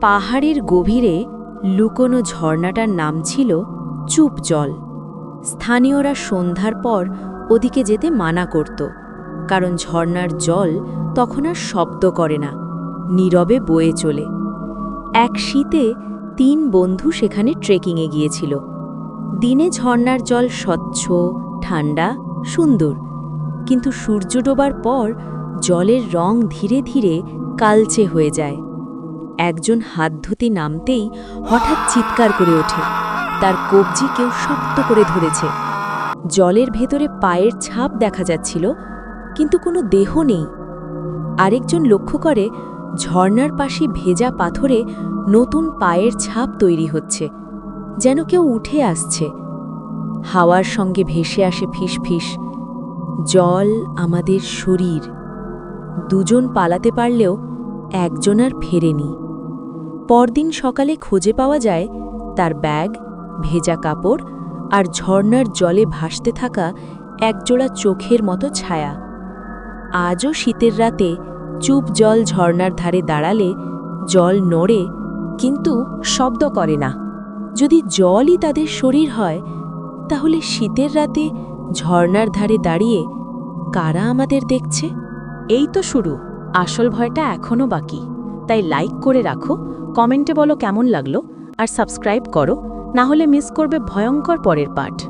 পাহাড়ের গভীরে লুকোনো ঝর্ণাটার নাম ছিল চুপ জল। স্থানীয়রা সন্ধ্যার পর ওদিকে যেতে মানা করত, কারণ ঝর্ণার জল তখন আর শব্দ করে না, নীরবে বয়ে চলে। এক শীতে তিন বন্ধু সেখানে ট্রেকিংয়ে গিয়েছিল। দিনে ঝর্ণার জল স্বচ্ছ, ঠান্ডা, সুন্দর, কিন্তু সূর্য ডোবার পর জলের রং ধীরে ধীরে কালচে হয়ে যায়। একজন হাত ধুতে নামতেই হঠাৎ চিৎকার করে ওঠে। তার কবজি কেউ শক্ত করে ধরেছে। জলের ভেতরে পায়ের ছাপ দেখা যাচ্ছিল, কিন্তু কোনো দেহ নেই। আরেকজন লক্ষ্য করে ঝর্নার পাশে ভেজা পাথরে নতুন পায়ের ছাপ তৈরি হচ্ছে, যেন কেউ উঠে আসছে। হাওয়ার সঙ্গে ভেসে আসে ফিসফিস। জল আমাদের শরীর। দুজন পালাতে পারলেও একজন আর ফেরেনি। পরদিন সকালে খুঁজে পাওয়া যায়, তার ব্যাগ, ভেজা কাপড় আর ঝর্ণার জলে ভাসতে থাকা একজোড়া চোখের মতো ছায়া। আজও শীতের রাতে চুপ জল ঝর্ণার ধারে দাঁড়ালে জল নড়ে, কিন্তু শব্দ করে না। যদি জলই তাদের শরীর হয়, তাহলে শীতের রাতে ঝর্ণার ধারে দাঁড়িয়ে কারা আমাদের দেখছে? এই তো শুরু। আসল ভয়টা এখনও বাকি। তাই লাইক করে রাখো, কমেন্টে বলো কেমন লাগল, আর সাবস্ক্রাইব করো, না হলে মিস করবে ভয়ঙ্কর পরের পাঠ